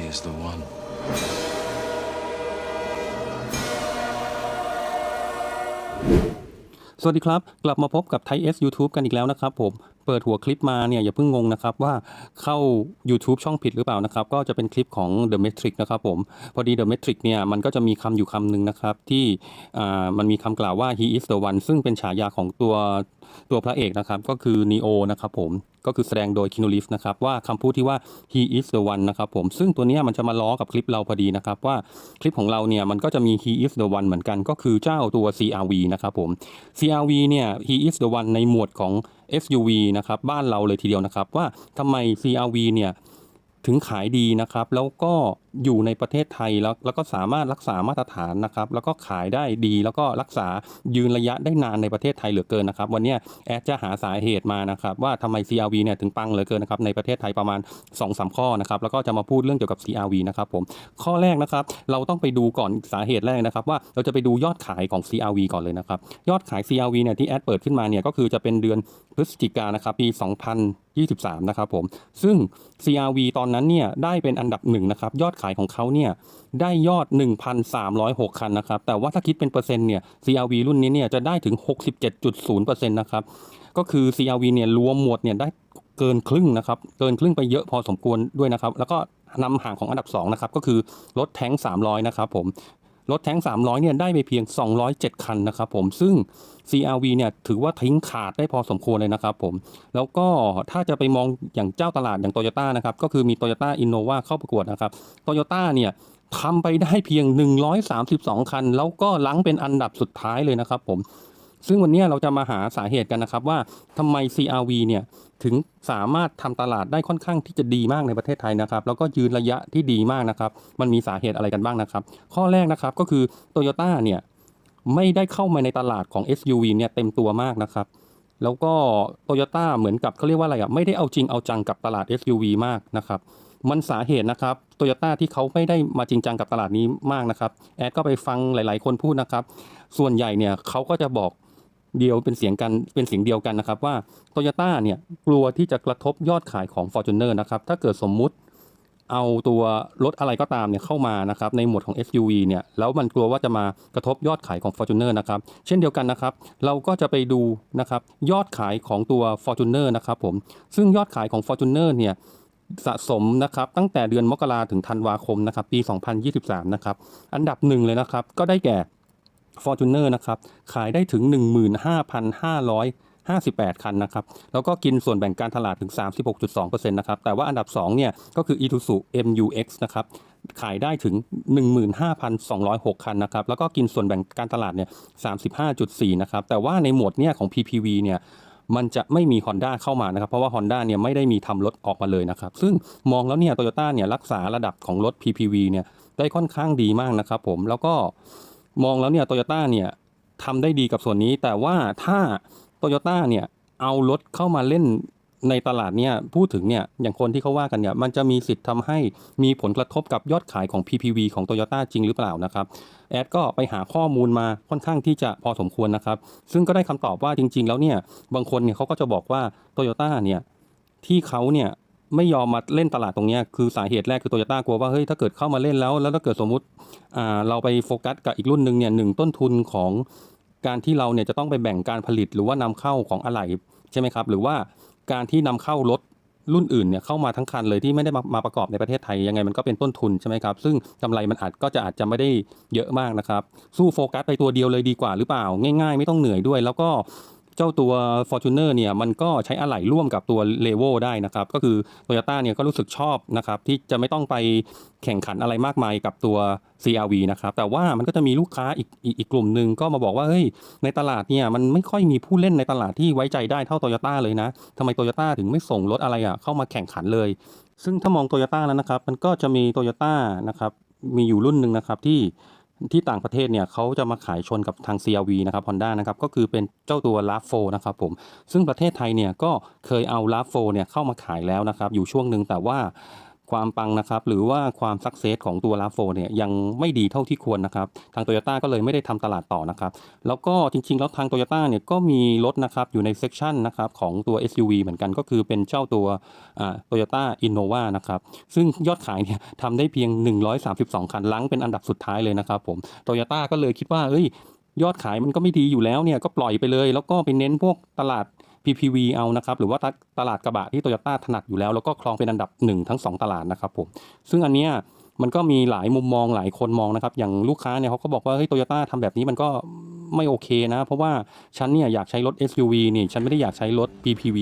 is the one. สวัสดีครับ กลับมาพบกับไทยเอสยูทูบกันอีกแล้วนะครับผม เปิดหัวคลิปมาเนี่ยอย่าเพิ่งงงนะครับว่าเข้า YouTube ช่องผิดหรือเปล่านะครับ ก็จะเป็นคลิปของ The Matrix นะครับผม พอดี The Matrix เนี่ยมันก็จะมีคำอยู่คำหนึ่งนะครับที่มันมีคำกล่าวว่า he is the one ซึ่งเป็นฉายาของตัวตัวพระเอกนะครับ ก็คือ Neo นะครับผมก็คือแสดงโดยคินูริฟนะครับว่าคำพูดที่ว่า he is the one นะครับผมซึ่งตัวนี้มันจะมาล้อกับคลิปเราพอดีนะครับ ว่าคลิปของเราเนี่ยมันก็จะมี he is the one เหมือนกัน ก็คือเจ้าตัว CRV นะครับผม CRV เนี่ย he is the one ในหมวดของ SUV นะครับบ้านเราเลยทีเดียวนะครับ ว่าทำไม CRV เนี่ยถึงขายดีนะครับ แล้วก็ อยู่ในประเทศไทยแล้วแล้วก็สามารถรักษามาตรฐานนะครับแล้วก็ขายได้ดีแล้วก็รักษายืนระยะได้นานในประเทศไทยเหลือเกินนะครับวันนี้แอดจะหาสาเหตุมานะครับว่าทำไม CRV เนี่ยถึงปังเหลือเกินนะครับในประเทศไทยประมาณ2-3สามข้อนะครับแล้วก็จะมาพูดเรื่องเกี่ยวกับ CRV นะครับผมข้อแรกนะครับเราต้องไปดูก่อนสาเหตุแรกนะครับว่าเราจะไปดูยอดขายของ CRV ก่อนเลยนะครับยอดขาย CRV เนี่ยที่แอดเปิดขึ้นมาเนี่ยก็คือจะเป็นเดือนพฤศจิกานนะครับปี 2023 นะครับผมซึ่ง CRV ตอนนั้นเนี่ยได้เป็นอันดับหนึ่งนะครับยอดขายของเขาเนี่ยได้ยอด 1,306 คันนะครับ แต่ว่าถ้าคิดเป็นเปอร์เซ็นต์เนี่ย CRV รุ่นนี้เนี่ยจะได้ถึง 67.0%นะครับ ก็คือ CRV เนี่ยรวมหมวดเนี่ยได้เกินครึ่งนะครับ เกินครึ่งไปเยอะพอสมควรด้วยนะครับ แล้วก็นำห่างของอันดับ2นะครับก็คือรถแท้ง300 นะครับผม รถแท้ง 300 เนี่ยได้ไปเพียง 207 คันนะครับผม ซึ่ง CRV เนี่ยถือว่าทิ้งขาดได้พอสมควรเลยนะครับผม แล้วก็ถ้าจะไปมองอย่างเจ้าตลาดอย่างโตโยต้านะครับ ก็คือมี Toyota Innova เข้าประกวดนะครับโตโยต้าเนี่ยทำไปได้เพียง 132 คัน แล้วก็ลังเป็นอันดับสุดท้ายเลยนะครับผม ซึ่งวันนี้เราจะมาหาสาเหตุกันนะครับว่าทำไม CRV เนี่ยถึงสามารถทำตลาดได้ค่อนข้างที่จะดีมากในประเทศไทยนะครับ แล้วก็ยืนระยะที่ดีมากนะครับ มันมีสาเหตุอะไรกันบ้างนะครับ ข้อแรกนะครับก็คือ Toyota เนี่ยไม่ได้เข้ามาในตลาดของ SUV เนี่ยเต็มตัวมากนะครับ แล้วก็ Toyota เหมือนกับเขาเรียกว่าอะไรอะไม่ได้เอาจริงเอาจังกับตลาด SUV มากนะครับมันสาเหตุนะครับโตโยต้าที่เขาไม่ได้มาจริงจังกับตลาดนี้มากนะครับ แอดก็ไปฟังหลาย ๆ คนพูดนะครับ ส่วนใหญ่เนี่ยเขาก็จะบอก เดียวเป็นเสียงกันเป็นเสียงเดียวกันนะครับว่าโตโยต้าเนี่ยกลัวที่จะกระทบยอดขายของ f o r t u n e r นะครับถ้าเกิดสมมุติเอาตัวรถอะไรก็ตามเนี่ยเข้ามานะครับในหมวดของ SUV เนี่ยแล้วมันกลัวว่าจะมากระทบยอดขายของ f o r t u n e r นะครับเช่นเดียวกันนะครับ เราก็จะไปดูนะครับยอดขายของตัว f o r t u n e r นะครับผมซึ่งยอดขายของ f o r t u n e r เนี่ยสะสมนะครับตั้งแต่เดือนมกราถึงธันวาคมนะครับปี 2023 นะครับอันดับหนึ่งเลยนะครับก็ได้แก่ Fortuner นะครับขายได้ถึง 15,558 คันนะครับแล้วก็กินส่วนแบ่งการตลาดถึง 36.2%นะครับแต่ว่าอันดับ2เนี่ยก็คือ Isuzu MUX นะครับขายได้ถึง 15,206 คันนะครับแล้วก็กินส่วนแบ่งการตลาดเนี่ย 35.4 นะครับแต่ว่าในหมวดเนี่ยของ PPV เนี่ยมันจะไม่มี Honda เข้ามานะครับ เพราะว่า Honda เนี่ยไม่ได้มีทำรถออกมาเลยนะครับ ซึ่งมองแล้วเนี่ยโตโยต้าเนี่ยรักษาระดับของรถ PPV เนี่ยได้ค่อนข้างดีมากนะครับผมแล้วก็ มองแล้วเนี่ยโตโยต้าเนี่ยทำได้ดีกับส่วนนี้ แต่ว่าถ้าโตโยต้าเนี่ยเอารถเข้ามาเล่นในตลาดเนี่ยพูดถึงเนี่ยอย่างคนที่เขาว่ากันเนี่ยมันจะมีสิทธิ์ทำให้มีผลกระทบกับยอดขายของ PPV ของโตโยต้าจริงหรือเปล่านะครับแอดก็ไปหาข้อมูลมาค่อนข้างที่จะพอสมควรนะครับ ซึ่งก็ได้คำตอบว่าจริง ๆ แล้วเนี่ยบางคนเนี่ยเขาก็จะบอกว่าโตโยต้าเนี่ยที่เขาเนี่ย ไม่ยอมมาเล่นตลาดตรงนี้คือสาเหตุแรกคือโตโยต้ากลัวว่าเฮ้ยถ้าเกิดเข้ามาเล่นแล้ว แล้วถ้าเกิดสมมุติเราไปโฟกัสกับอีกรุ่นหนึ่งเนี่ยหนึ่งต้นทุนของการที่เราเนี่ยจะต้องไปแบ่งการผลิตหรือว่านำเข้าของอะไหล่ใช่ไหมครับ หรือว่าการที่นำเข้ารถรุ่นอื่นเนี่ยเข้ามาทั้งคันเลยที่ไม่ได้มามาประกอบในประเทศไทยยังไงมันก็เป็นต้นทุนใช่ไหมครับ ซึ่งกำไรมันอาจก็จะอาจจะไม่ได้เยอะมากนะครับ สู้โฟกัสไปตัวเดียวเลยดีกว่าหรือเปล่า ง่าย ๆ ไม่ต้องเหนื่อยด้วย แล้วก็ เจ้าตัว Fortuner เนี่ยมันก็ใช้อะไหล่ร่วมกับตัว l e v o ได้นะครับ ก็คือ Toyota เนี่ยก็รู้สึกชอบนะครับ ที่จะไม่ต้องไปแข่งขันอะไรมากมายกับตัว CRV นะครับ แต่ว่ามันก็จะมีลูกค้าอีกอีกอีกกลุ่มหนึ่งก็มาบอกว่าเฮ้ยในตลาดเนี่ยมันไม่ค่อยมีผู้เล่นในตลาดที่ไว้ใจได้เท่าโตโยต้าเลยนะทำไมโตโยต้าถึงไม่ส่งรถอะไรอะเข้ามาแข่งขันเลย ซึ่งถ้ามองโตโยต้าแล้วนะครับ มันก็จะมีโตโยต้านะครับมีอยู่รุ่นหนึ่งนะครับที่ ที่ต่างประเทศเนี่ยเขาจะมาขายชนกับทาง CRV นะครับ Honda นะครับก็คือเป็นเจ้าตัว r a v 4นะครับผมซึ่งประเทศไทยเนี่ยก็เคยเอา r a v 4เนี่ยเข้ามาขายแล้วนะครับอยู่ช่วงหนึ่งแต่ว่า ความปังนะครับหรือว่าความสักเซสของตัว RAV4 เนี่ยยังไม่ดีเท่าที่ควรนะครับทาง Toyota ก็เลยไม่ได้ทำตลาดต่อนะครับแล้วก็จริงๆ แล้วทาง Toyota เนี่ยก็มีรถนะครับอยู่ในเซกชันนะครับของตัว SUV เหมือนกันก็คือเป็นเจ้าตัวอ่า Toyota Innova นะครับซึ่งยอดขายเนี่ยทำได้เพียง 132 คันลังเป็นอันดับสุดท้ายเลยนะครับผม Toyota ก็เลยคิดว่าเอ้ยยอดขายมันก็ไม่ดีอยู่แล้วเนี่ยก็ปล่อยไปเลย แล้วก็ไปเน้นพวกตลาด PPV เอานะครับหรือว่าตตลาดกระบะที่ Toyota ถนัดอยู่แล้ว แล้วก็ครองเป็นอันดับ1ทั้ง 2 ตลาดนะครับผมซึ่งอันเนี้ยมันก็มีหลายมุมมองหลายคนมองนะครับ อย่างลูกค้าเนี่ยเขาก็บอกว่าเฮ้ยโตโยต้าทำแบบนี้มันก็ไม่โอเคนะ เพราะว่าฉันเนี่ยอยากใช้รถ SUV นี่ฉันไม่ได้อยากใช้รถ PPV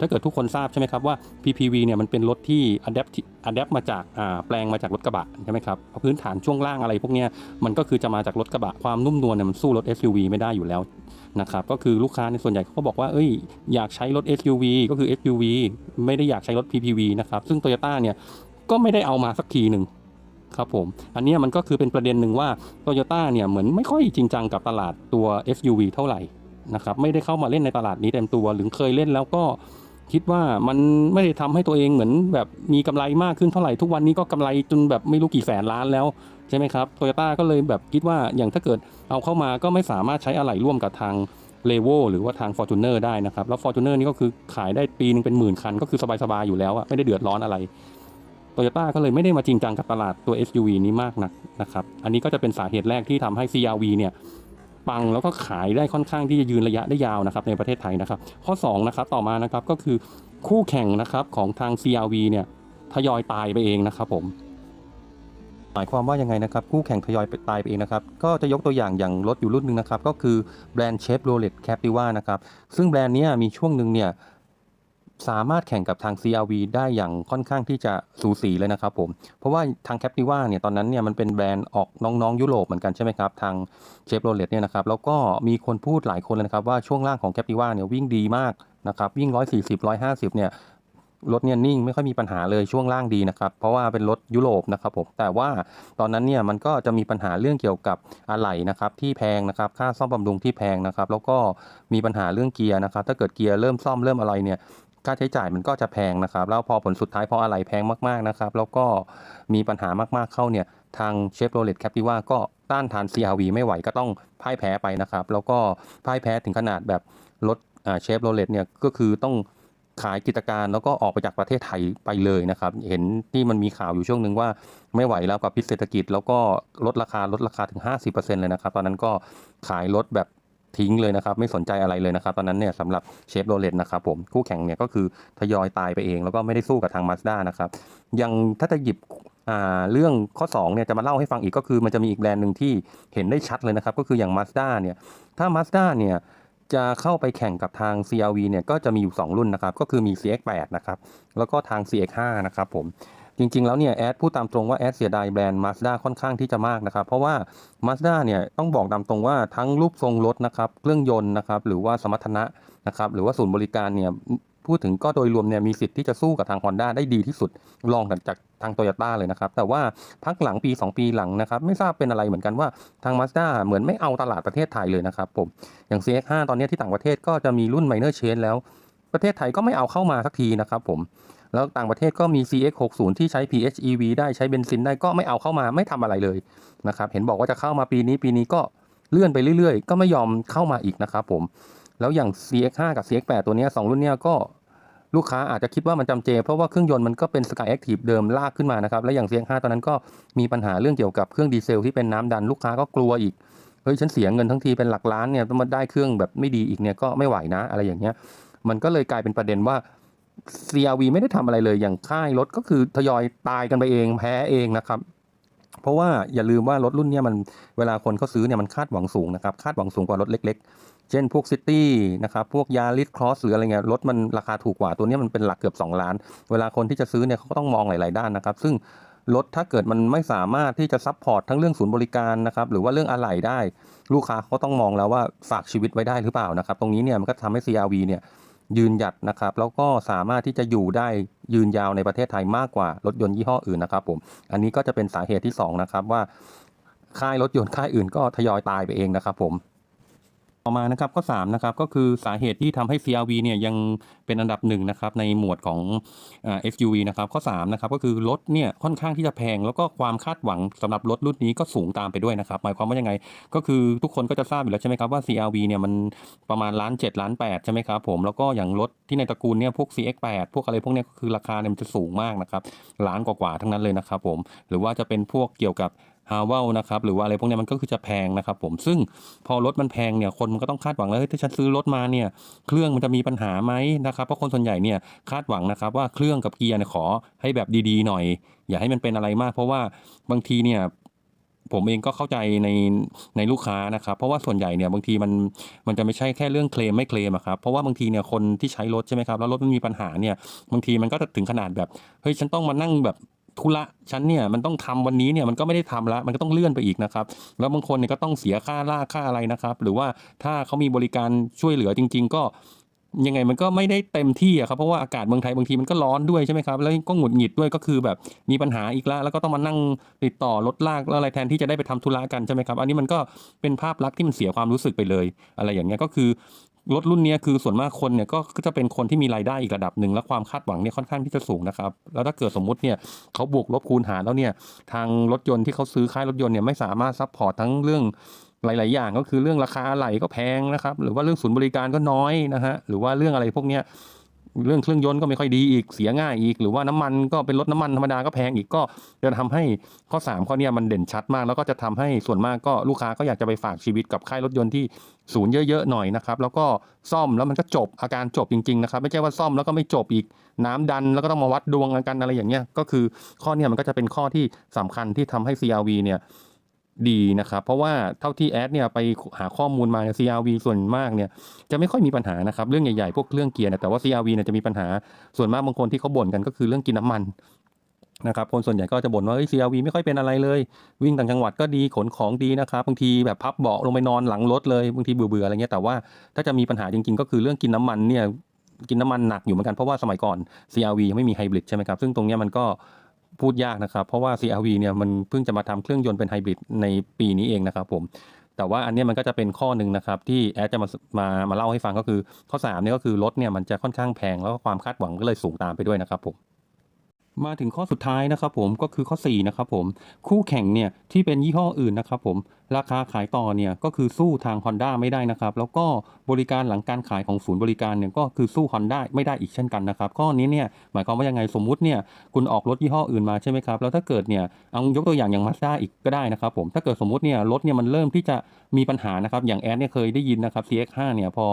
ถ้าเกิดทุกคนทราบใช่ไหมครับว่า PPV เนี่ยมันเป็นรถที่ adapt adapt มาจากอ่าแปลงมาจากรถกระบะใช่ไหมครับเพราะพื้นฐานช่วงล่างอะไรพวกเนี้ยมันก็คือจะมาจากรถกระบะความนุ่มนวลเนี่ยมันสู้รถ SUV ไม่ได้อยู่แล้ว นะครับก็คือลูกค้าในส่วนใหญ่เขาก็บอกว่าเอ้ยอยากใช้รถ SUV ก็คือ SUV ไม่ได้อยากใช้รถ PPV นะครับซึ่ง Toyota เนี่ยก็ไม่ได้เอามาสักทีหนึ่งครับผม อันนี้มันก็คือเป็นประเด็นหนึ่งว่า t o y ยต้เนี่ยเหมือนไม่ค่อยจริงจังกับตลาดตัว SUV เท่าไหร่นะครับไม่ได้เข้ามาเล่นในตลาดนี้เต็มตัวหรือเคยเล่นแล้วก็ คิดว่ามันไม่ได้ทำให้ตัวเองเหมือนแบบมีกำไรมากขึ้นเท่าไหร่ทุกวันนี้ก็กำไรจนแบบไม่รู้กี่แสนล้านแล้วใช่ไหมครับโตโยต้าก็เลยแบบคิดว่าอย่างถ้าเกิดเอาเข้ามาก็ไม่สามารถใช้อะไหล่ร่วมกับทางเลโวหรือว่าทาง f o r t u n e r ได้นะครับ แล้ว f o r t u n e r นี่ก็คือขายได้ปีนึงเป็นหมื่นคัน ก็คือสบาย ๆ อยู่แล้วอะไม่ได้เดือดร้อนอะไรโตโยต้าก็เลยไม่ได้มาจริงจังกับตลาดตัว SUV นี้มากนักนะครับ อันนี้ก็จะเป็นสาเหตุแรกที่ทำให้ CRV เนี่ย ปังแล้วก็ขายได้ค่อนข้างที่จะยืนระยะได้ยาวนะครับในประเทศไทยนะครับ ข้อ2นะครับต่อมานะครับก็คือคู่แข่งนะครับของทาง CRV เนี่ยทยอยตายไปเองนะครับผมหมายความว่ายังไงนะครับ คู่แข่งทยอยไปตายไปเองนะครับ ก็จะยกตัวอย่างอย่างรถอยู่รุ่นหนึ่งนะครับ ก็คือแบรนด์เชฟโรเลตแคปติว่านะครับ ซึ่งแบรนด์นี้มีช่วงหนึ่งเนี่ย สามารถแข่งกับทาง CRV ได้อย่างค่อนข้างที่จะสูสีเลยนะครับผม เพราะว่าทาง Captiva เนี่ยตอนนั้นเนี่ยมันเป็นแบรนด์ออกน้องๆ ยุโรปเหมือนกันใช่ไหมครับ ทางเชฟโรเลตเนี่ยนะครับ แล้วก็มีคนพูดหลายคนเลยนะครับว่าช่วงล่างของ Captiva เนี่ยวิ่งดีมากนะครับ วิ่ง 140 150 เนี่ยรถเนี่ยนิ่งไม่ค่อยมีปัญหาเลยช่วงล่างดีนะครับ เพราะว่าเป็นรถยุโรปนะครับผมแต่ว่าตอนนั้นเนี่ยมันก็จะมีปัญหาเรื่องเกี่ยวกับอะไหล่นะครับที่แพงนะครับค่าซ่อมบำรุงที่แพงนะครับ แล้วก็มีปัญหาเรื่องเกียร์นะครับ ถ้าเกิดเกียร์เริ่มซ่อมเริ่มอะไรเนี่ย ค่าใช้จ่ายมันก็จะแพงนะครับ แล้วพอผลสุดท้ายพออะไหล่แพงมากๆนะครับ แล้วก็มีปัญหามากๆเข้าเนี่ยทางเชฟโรเลตแคปติว่าก็ต้านทาน CRV ไม่ไหวก็ต้องพ่ายแพ้ไปนะครับ แล้วก็พ่ายแพ้ถึงขนาดแบบรถเชฟโรเลตเนี่ยก็คือต้องขายกิจการแล้วก็ออกไปจากประเทศไทยไปเลยนะครับ เห็นที่มันมีข่าวอยู่ช่วงหนึ่งว่าไม่ไหวแล้วกับพิษเศรษฐกิจ แล้วก็ลดราคาลดราคาถึง 50%เลยนะครับ ตอนนั้นก็ขายรถแบบ ทิ้งเลยนะครับไม่สนใจอะไรเลยนะครับตอนนั้นเนี่ยสำหรับเชฟโรเลตนะครับผมคู่แข่งเนี่ยก็คือทยอยตายไปเอง แล้วก็ไม่ได้สู้กับทางมาสด้านะครับยังถ้าจะหยิบอ่าเรื่องข้อ2เนี่ยจะมาเล่าให้ฟังอีกก็คือมันจะมีอีกแบรนด์หนึ่งที่เห็นได้ชัดเลยนะครับ ก็คืออย่าง Mazda เนี่ยถ้า Mazda เนี่ยจะเข้าไปแข่งกับทาง CRV เนี่ยก็จะมีอยู่ 2 รุ่นนะครับ ก็คือมี CX8 นะครับ แล้วก็ทาง CX5 นะครับผม จริง ๆ แล้วเนี่ยแอดพูดตามตรงว่าแอดเสียดายแบรนด์ Mazda ค่อนข้างที่จะมากนะครับ เพราะว่า Mazda เนี่ยต้องบอกตามตรงว่าทั้งรูปทรงรถนะครับเครื่องยนต์นะครับหรือว่าสมรรถนะนะครับหรือว่าศูนย์บริการเนี่ยพูดถึงก็โดยรวมเนี่ยมีสิทธิ์ที่จะสู้กับทาง Honda ได้ดีที่สุดรองจากทาง Toyota เลยนะครับ แต่ว่าพักหลังปี 2 ปีหลังนะครับ ไม่ทราบเป็นอะไรเหมือนกันว่าทาง Mazda เหมือนไม่เอาตลาดประเทศไทยเลยนะครับผมอย่าง CX5 ตอนนี้ที่ต่างประเทศก็จะมีรุ่น Minor Change แล้ว ประเทศไทยก็ไม่เอาเข้ามาสักทีนะครับผม แล้วต่างประเทศก็มี CX60 ที่ใช้ PHEV ได้ใช้เบนซินได้ก็ไม่เอาเข้ามาไม่ทำอะไรเลยนะครับเห็นบอกว่าจะเข้ามาปีนี้ปีนี้ก็เลื่อนไปเรื่อยๆ ก็ไม่ยอมเข้ามาอีกนะครับผมแล้วอย่าง CX5 กับ CX8 ตัวนี้ยสองรุ่นเนี้ยก็ลูกค้าอาจจะคิดว่ามันจำเจ เพราะว่าเครื่องยนต์มันก็เป็น Sky Active เดิมลากขึ้นมานะครับ และอย่าง CX5 ตอนนั้นก็มีปัญหาเรื่องเกี่ยวกับเครื่องดีเซลที่เป็นน้ำดันลูกค้าก็กลัวอีกเฮ้ยฉันเสียเงินทั้งทีเป็นหลักล้านเนี่ยต้องมาได้เครื่องแบบไม่ดีอีกเนี่ยก็ไม่ไหวนะอะไรอย่างเงี้ยมันก็เลยกลายเป็นประเด็นว่า CRV ไม่ได้ทำอะไรเลยอย่างค่ายรถก็คือทยอยตายกันไปเองแพ้เองนะครับ เพราะว่าอย่าลืมว่ารถรุ่นนี้มันเวลาคนเขาซื้อเนี่ยมันคาดหวังสูงนะครับคาดหวังสูงกว่ารถเล็ก ๆ เช่นพวกซิตี้นะครับพวกยาริสครอสหรืออะไรเงี้ยรถมันราคาถูกกว่าตัวนี้มันเป็นหลักเกือบ 2 ล้าน เวลาคนที่จะซื้อเนี่ยเขาก็ต้องมองหลาย ๆ ด้านนะครับ ซึ่งรถถ้าเกิดมันไม่สามารถที่จะซัพพอร์ตทั้งเรื่องศูนย์บริการนะครับหรือว่าเรื่องอะไหล่ได้ ลูกค้าเขาต้องมองแล้วว่าฝากชีวิตไว้ได้หรือเปล่านะครับ ตรงนี้เนี่ยมันก็ทำให้ CRV เนี่ย ยืนหยัดนะครับ แล้วก็สามารถที่จะอยู่ได้ยืนยาวในประเทศไทยมากกว่ารถยนต์ยี่ห้ออื่นนะครับผม อันนี้ก็จะเป็นสาเหตุที่สองนะครับว่าค่ายรถยนต์ค่ายอื่นก็ทยอยตายไปเองนะครับผม ต่อมานะครับข้อ3นะครับก็คือสาเหตุที่ทำให้ CRV เนี่ยยังเป็นอันดับหนึ่งนะครับในหมวดของ SUV นะครับข้อ3นะครับก็คือรถเนี่ยค่อนข้างที่จะแพง แล้วก็ความคาดหวังสำหรับรถรุ่นนี้ก็สูงตามไปด้วยนะครับหมายความว่ายังไง ก็คือทุกคนก็จะทราบอยู่แล้วใช่ไหมครับว่า CRV เนี่ยมันประมาณล้าน7ล้าน8ใช่ไหมครับผมแล้วก็อย่างรถที่ในตระกูลเนี่ยพวก CX8 พวกอะไรพวกเนี้ยก็คือราคาเนี่ยมันจะสูงมากนะครับล้านกว่าๆทั้งนั้นเลยนะครับผมหรือว่าจะเป็นพวกเกี่ยวกับ ฮาวเวลนะครับหรือว่าอะไรพวกนี้มันก็คือจะแพงนะครับผมซึ่งพอรถมันแพงเนี่ยคนมันก็ต้องคาดหวังแล้วเฮ้ยถ้าฉันซื้อรถมาเนี่ยเครื่องมันจะมีปัญหาไหมนะครับเพราะคนส่วนใหญ่เนี่ยคาดหวังนะครับว่าเครื่องกับเกียร์เนี่ยขอให้แบบดีๆหน่อย อย่าให้มันเป็นอะไรมาก เพราะว่าบางทีเนี่ยผมเองก็เข้าใจในในลูกค้านะครับเพราะว่าส่วนใหญ่เนี่ยบางทีมันมันจะไม่ใช่แค่เรื่องเคลมไม่เคลมครับเพราะว่าบางทีเนี่ยคนที่ใช้รถใช่ไหมครับแล้วรถมันมีปัญหาเนี่ยบางทีมันก็จะถึงขนาดแบบเฮ้ยฉันต้องมานั่งแบบ ธุระฉันเนี่ยมันต้องทำวันนี้เนี่ยมันก็ไม่ได้ทำละมันก็ต้องเลื่อนไปอีกนะครับ แล้วบางคนเนี่ยก็ต้องเสียค่าล่ากค่าอะไรนะครับ หรือว่าถ้าเขามีบริการช่วยเหลือจริง ๆ ก็ยังไงมันก็ไม่ได้เต็มที่อะครับเพราะว่าอากาศเมืองไทยบางทีมันก็ร้อนด้วยใช่ไหมครับแล้วก็หงุดหงิดด้วยก็คือแบบมีปัญหาอีกแล้วแล้วก็ต้องมานั่งติดต่อรถลากแล้วอะไรแทนที่จะได้ไปทำธุระกันใช่ไหมครับอันนี้มันก็เป็นภาพลักษณ์ที่มันเสียความรู้สึกไปเลย อะไรอย่างเงี้ยก็คือ รถรุ่นนี้คือส่วนมากคนเนี่ยก็ก็จะเป็นคนที่มีรายได้อีกระดับหนึ่งและความคาดหวังเนี่ยค่อนข้างที่จะสูงนะครับ แล้วถ้าเกิดสมมุติเนี่ยเขาบวกลบคูณหารแล้วเนี่ยทางรถยนต์ที่เขาซื้อค่ายรถยนต์เนี่ยไม่สามารถซัพพอร์ตทั้งเรื่องหลาย ๆ อย่างก็คือเรื่องราคาอะไหล่ก็แพงนะครับ หรือว่าเรื่องศูนย์บริการก็น้อยนะฮะหรือว่าเรื่องอะไรพวกเนี้ย เรื่องเครื่องยนต์ก็ไม่ค่อยดีอีกเสียง่ายอีก หรือว่าน้ำมันก็เป็นรถน้ำมันธรรมดาก็แพงอีกก็จะทำให้ข้อ 3 ข้อนี้มันเด่นชัดมาก แล้วก็จะทำให้ส่วนมากก็ลูกค้าก็อยากจะไปฝากชีวิตกับค่ายรถยนต์ที่ศูนย์เยอะๆหน่อยนะครับแล้วก็ซ่อมแล้วมันก็จบอาการจบจริงๆนะครับไม่ใช่ว่าซ่อมแล้วก็ไม่จบอีกน้ำดันแล้วก็ต้องมาวัดดวงกันอะไรอย่างเงี้ยก็คือข้อนี้มันก็จะเป็นข้อที่สำคัญที่ทำให้ CRV เนี่ย ดีนะครับ เพราะว่าเท่าที่แอดเนี่ยไปหาข้อมูลมาเนี่ย CRV ส่วนมากเนี่ยจะไม่ค่อยมีปัญหานะครับ เรื่องใหญ่ๆ พวกเรื่องเกียร์นี่ยแต่ว่า CRV เนี่ยจะมีปัญหาส่วนมากบางคนที่เขาบ่นกันก็คือเรื่องกินน้ำมันนะครับคนส่วนใหญ่ก็จะบ่นว่าเฮ้ย CRV ไม่ค่อยเป็นอะไรเลย วิ่งต่างจังหวัดก็ดีขนของดีนะครับบางทีแบบพับเบาะลงไปนอนหลังรถเลยบางทีเบื่อๆอะไรเงี้ยแต่ว่าถ้าจะมีปัญหาจริงๆ ก็คือเรื่องกินน้ำมันเนี่ยกินน้ำมันหนักอยู่เหมือนกันเพราะว่าสมัยก่อน CRV ยังไม่มีไฮบริดใช่ไหมครับซึ่งตรงเนี้ยมันก็ พูดยากนะครับ เพราะว่า CRV เนี่ยมันเพิ่งจะมาทำเครื่องยนต์เป็นไฮบริดในปีนี้เองนะครับผม แต่ว่าอันเนี้ยมันก็จะเป็นข้อหนึ่งนะครับ ที่แอดจะมามามาเล่าให้ฟังก็คือข้อ3เนี่ยก็คือรถเนี่ยมันจะค่อนข้างแพงแล้วก็ความคาดหวังก็เลยสูงตามไปด้วยนะครับผม มาถึงข้อสุดท้ายนะครับผมก็คือข้อ4นะครับผมคู่แข่งเนี่ยที่เป็นยี่ห้ออื่นนะครับผมราคาขายต่อเนี่ยก็คือสู้ทาง Honda ไม่ได้นะครับ แล้วก็บริการหลังการขายของศูนย์บริการเนี่ยก็คือสู้ Honda ไม่ได้อีกเช่นกันนะครับข้อนี้เนี่ยหมายความว่ายังไงสมมุติเนี่ยคุณออกรถยี่ห้ออื่นมาใช่ไหมครับแล้วถ้าเกิดเนี่ยเอายกตัวอย่างอย่าง Mazda อีกก็ได้นะครับผมถ้าเกิดสมมติเนี่ยรถเนี่ยมันเริ่มที่จะมีปัญหานะครับอย่างแอดเนี่ยเคยได้ยินนะครับ CX5 เนี่ยพอ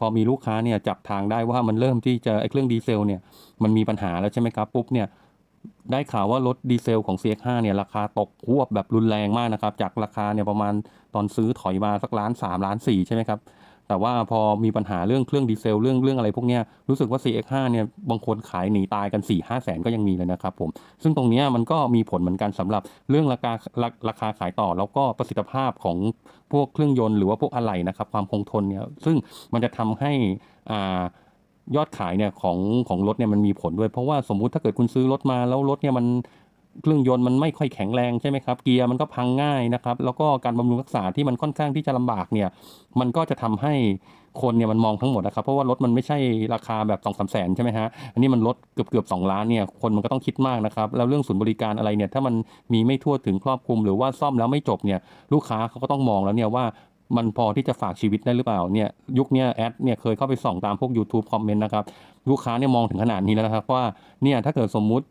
พอมีลูกค้าเนี่ยจับทางได้ว่ามันเริ่มที่จะไอ้เครื่องดีเซลเนี่ยมันมีปัญหาแล้วใช่ไหมครับปุ๊บเนี่ยได้ข่าวว่ารถดีเซลของ CX5 เนี่ยราคาตกควบแบบรุนแรงมากนะครับ จากราคาเนี่ยประมาณตอนซื้อถอยมาสักล้านสามล้านสี่ใช่ไหมครับ แต่ว่าพอมีปัญหาเรื่องเครื่องดีเซลเรื่องเรื่องอะไรพวกเนี้ยรู้สึกว่า CX5 เนี่ยบางคนขายหนีตายกัน4ี่ห้าแสนก็ยังมีเลยนะครับผม ซึ่งตรงนี้มันก็มีผลเหมือนกันสำหรับเรื่องราคาราราคาขายต่อ แล้วก็ประสิทธิภาพของพวกเครื่องยนต์หรือว่าพวกอะไหล่นะครับความคงทนเนี่ยซึ่งมันจะทำให้อ่ายอดขายเนี่ยของของรถเนี่ยมันมีผลด้วย เพราะว่าสมมุติถ้าเกิดคุณซื้อรถมาแล้วรถเนี่ยมัน เครื่องยนต์มันไม่ค่อยแข็งแรงใช่ไหมครับ เกียร์มันก็พังง่ายนะครับ แล้วก็การบำรุงรักษาที่มันค่อนข้างที่จะลำบากเนี่ย มันก็จะทำให้คนเนี่ยมันมองทั้งหมดนะครับ เพราะว่ารถมันไม่ใช่ราคาแบบสองสามแสนใช่ไหมฮะ อันนี้มันลดเกือบเกือบสองล้านเนี่ย คนมันก็ต้องคิดมากนะครับ แล้วเรื่องศูนย์บริการอะไรเนี่ย ถ้ามันมีไม่ทั่วถึงครอบคลุม หรือว่าซ่อมแล้วไม่จบเนี่ย ลูกค้าเขาก็ต้องมองแล้วเนี่ยว่ามันพอที่จะฝากชีวิตได้หรือเปล่าเนี่ยยุคนี้แอดเนี่ยเคยเข้าไปส่องตามพวก YouTube คอมเมนต์นะครับ ลูกค้าเนี่ยมองถึงขนาดนี้แล้วนะครับว่าเนี่ยถ้าเกิดสมมุติ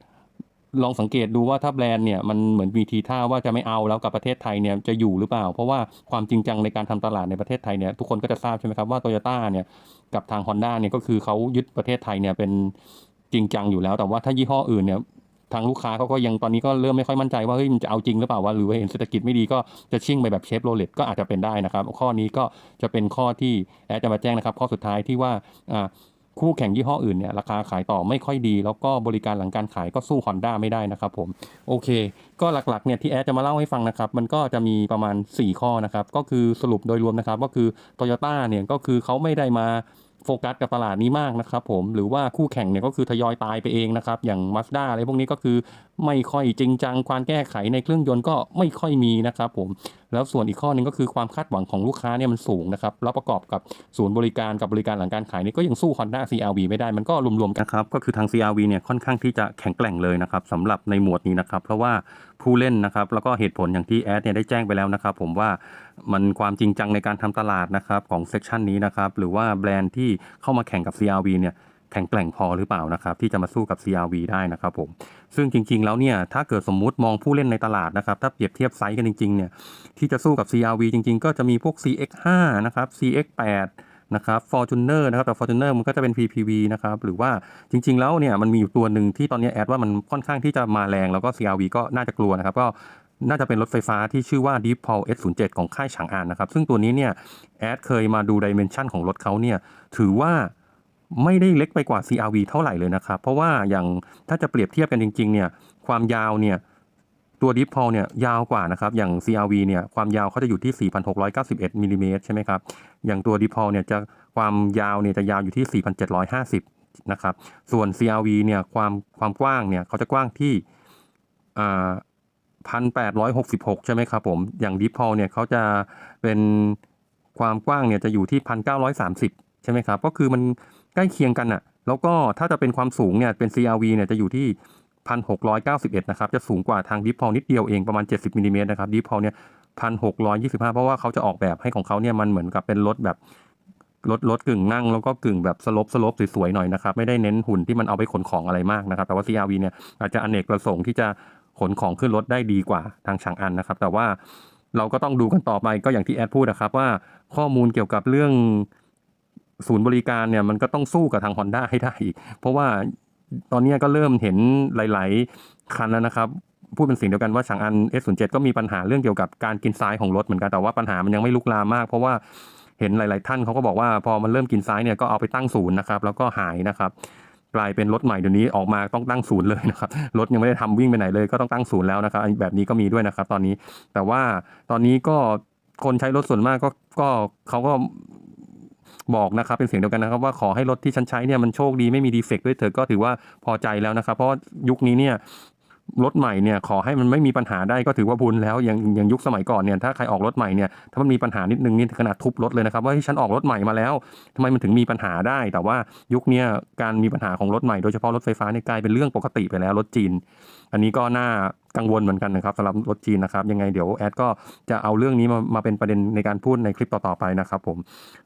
ลองสังเกตดูว่าถ้าแบรนด์เนี่ยมันเหมือนมีทีท่าว่าจะไม่เอาแล้วกับประเทศไทยเนี่ยจะอยู่หรือเปล่า เพราะว่าความจริงจังในการทำตลาดในประเทศไทยเนี่ยทุกคนก็จะทราบใช่ไหมครับว่าโตโยต้าเนี่ยกับทาง Honda เนี่ยก็คือเขายึดประเทศไทยเนี่ยเป็นจริงจังอยู่แล้ว แต่ว่าถ้ายี่ห้ออื่นเนี่ยทางลูกค้าเขาก็ยังตอนนี้ก็เริ่มไม่ค่อยมั่นใจว่าเฮ้ยมันจะเอาจริงหรือเปล่าวะหรือว่าเห็นเศรษฐกิจไม่ดีก็จะชิ่งไปแบบเชฟโรเลตก็อาจจะเป็นได้นะครับ ข้อนี้ก็จะเป็นข้อที่แอดจะมาแจ้งนะครับ ข้อสุดท้ายที่ว่าอ่า คู่แข่งยี่ห้ออื่นเนี่ยราคาขายต่อไม่ค่อยดี แล้วก็บริการหลังการขายก็สู้ Honda ไม่ได้นะครับผม โอเค ก็หลักๆเนี่ยที่แอดจะมาเล่าให้ฟังนะครับ มันก็จะมีประมาณ 4 ข้อนะครับ ก็คือสรุปโดยรวมนะครับ ก็คือ Toyota เนี่ยก็คือเขาไม่ได้มา โฟกัสกับตลาดนี้มากนะครับผมหรือว่าคู่แข่งเนี่ยก็คือทยอยตายไปเองนะครับ อย่าง Mazda อะไรพวกนี้ก็คือไม่ค่อยจริงจังความแก้ไขในเครื่องยนต์ก็ไม่ค่อยมีนะครับผมแล้วส่วนอีกข้อนึงก็คือความคาดหวังของลูกค้าเนี่ยมันสูงนะครับแล้วประกอบกับศูนย์บริการกับบริการหลังการขายนี่ก็ยังสู้ Honda CRV ไม่ได้มันก็รวมๆกันครับก็คือทาง CRV เนี่ยค่อนข้างที่จะแข็งแกร่งเลยนะครับสำหรับในหมวดนี้นะครับเพราะว่าผู้เล่นนะครับแล้วก็เหตุผลอย่างที่แอดเนี่ยได้แจ้งไปแล้วนะครับผมว่า มันความจริงจังในการทำตลาดนะครับของเซกชันนี้นะครับหรือว่าแบรนด์ที่เข้ามาแข่งกับ CRV เนี่ยแข็งแกร่งพอหรือเปล่านะครับที่จะมาสู้กับ CRV ได้นะครับผมซึ่งจริง ๆ แล้วเนี่ยถ้าเกิดสมมุติมองผู้เล่นในตลาดนะครับถ้าเปรียบเทียบไซส์กันจริงๆเนี่ยที่จะสู้กับ CRV จริง ๆ ก็จะมีพวก CX5 นะครับ CX8 นะครับ Fortuner นะครับแต่ Fortuner มันก็จะเป็น PPV นะครับหรือว่าจริง ๆ แล้วเนี่ยมันมีอยู่ตัวหนึ่งที่ตอนนี้แอดว่ามันค่อนข้างที่จะมาแรง แล้วก็ CRV ก็น่าจะกลัวนะครับก็ น่าจะเป็นรถไฟฟ้าที่ชื่อว่า Deep Paul S07 ของค่ายฉางอานนะครับ ซึ่งตัวนี้เนี่ยแอดเคยมาดูดิเมนชันของรถเขาเนี่ยถือว่าไม่ได้เล็กไปกว่า CRV เท่าไหร่เลยนะครับ เพราะว่าอย่างถ้าจะเปรียบเทียบกันจริง ๆ เนี่ยความยาวเนี่ยตัวดิฟพอลเนี่ยยาวกว่านะครับ อย่าง CRV เนี่ยความยาวเขาจะอยู่ที่ 4,691มิลลิเมตรใช่ไหมครับ อย่างตัวดิฟพอลเนี่ยจะความยาวเนี่ยจะยาวอยู่ที่ 4,750นะครับ ส่วน CRV เนี่ยความความกว้างเนี่ยเขาจะกว้างที่อ่า 1,866 ใช่ไหมครับผม อย่างดิฟพอลเนี่ยเขาจะเป็นความกว้างเนี่ยจะอยู่ที่ 1,930 ใช่ไหมครับ ก็คือมันใกล้เคียงกันอะแล้วก็ถ้าจะเป็นความสูงเนี่ยเป็น CRV เนี่ยจะอยู่ที่ 1,691 นะครับ จะสูงกว่าทางดิฟพอลนิดเดียวเองประมาณ 70มิลลิเมตรนะครับดิฟพอลเนี่ย 1,625 เพราะว่าเขาจะออกแบบให้ของเขาเนี่ยมันเหมือนกับเป็นรถแบบรถรถกึ่งนั่งแล้วก็กึ่งแบบสลบสลบสวยๆหน่อยนะครับ ไม่ได้เน้นหุ่นที่มันเอาไปขนของอะไรมากนะครับ แต่ว่า CRV เนี่ยอาจจะอเนกประสงค์ที่จะ ขนของขึ้นรถได้ดีกว่าทางฉางอันนะครับ แต่ว่าเราก็ต้องดูกันต่อไปก็อย่างที่แอดพูดนะครับว่าข้อมูลเกี่ยวกับเรื่องศูนย์บริการเนี่ยมันก็ต้องสู้กับทาง Honda ให้ได้อีก เพราะว่าตอนนี้ก็เริ่มเห็นหลาย ๆ คันแล้วนะครับ พูดเป็นสิ่งเดียวกันว่าฉางอัน S07 ก็มีปัญหาเรื่องเกี่ยวกับการกินซ้ายของรถเหมือนกันแต่ว่าปัญหามันยังไม่ลุกลามมาก เพราะว่าเห็นหลาย ๆ ท่านเขาก็บอกว่าพอมันเริ่มกินซ้ายเนี่ยก็เอาไปตั้งศูนย์นะครับแล้วก็หายนะครับ กลายเป็นรถใหม่เดี๋ยวนี้ออกมาต้องตั้งศูนย์เลยนะครับรถยังไม่ได้ทำวิ่งไปไหนเลยก็ต้องตั้งศูนย์แล้วนะครับแบบนี้ก็มีด้วยนะครับ ตอนนี้แต่ว่าตอนนี้ก็คนใช้รถส่วนมากก็ก็เขาก็บอกนะครับเป็นเสียงเดียวกันนะครับว่าขอให้รถที่ฉันใช้เนี่ยมันโชคดีไม่มีดีเฟกต์ด้วยเถอะก็ถือว่าพอใจแล้วนะครับ เพราะยุคนี้เนี่ย รถใหม่เนี่ยขอให้มันไม่มีปัญหาได้ก็ถือว่าบุญแล้วอย่างอย่างยุคสมัยก่อนเนี่ยถ้าใครออกรถใหม่เนี่ยถ้ามันมีปัญหานิดนึงนี่ขนาดทุบรถเลยนะครับว่าฉันออกรถใหม่มาแล้วทำไมมันถึงมีปัญหาได้ แต่ว่ายุคนี้การมีปัญหาของรถใหม่โดยเฉพาะรถไฟฟ้าเนี่ยกลายเป็นเรื่องปกติไปแล้วรถจีน อันนี้ก็น่า กังวลเหมือนกันนะครับสำหรับรถจีนนะครับยังไงเดี๋ยวแอดก็จะเอาเรื่องนี้มามาเป็นประเด็นในการพูดในคลิปต่อๆไปนะครับผม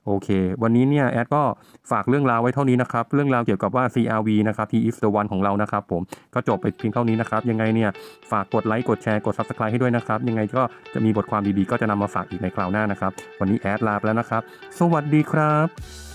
โอเค วันนี้เนี่ยแอดก็ฝากเรื่องราวไว้เท่านี้นะครับเรื่องราวเกี่ยวกับว่า CRV นะครับ T is the one ของเรานะครับผมก็จบไปเพียงเท่านี้นะครับยังไงเนี่ยฝากกดไลค์กดแชร์กด Subscribe ให้ด้วยนะครับยังไงก็จะมีบทความดีๆ ก็จะนำมาฝากอีกในคราวหน้านะครับ วันนี้แอดลาไปแล้วนะครับ สวัสดีครับ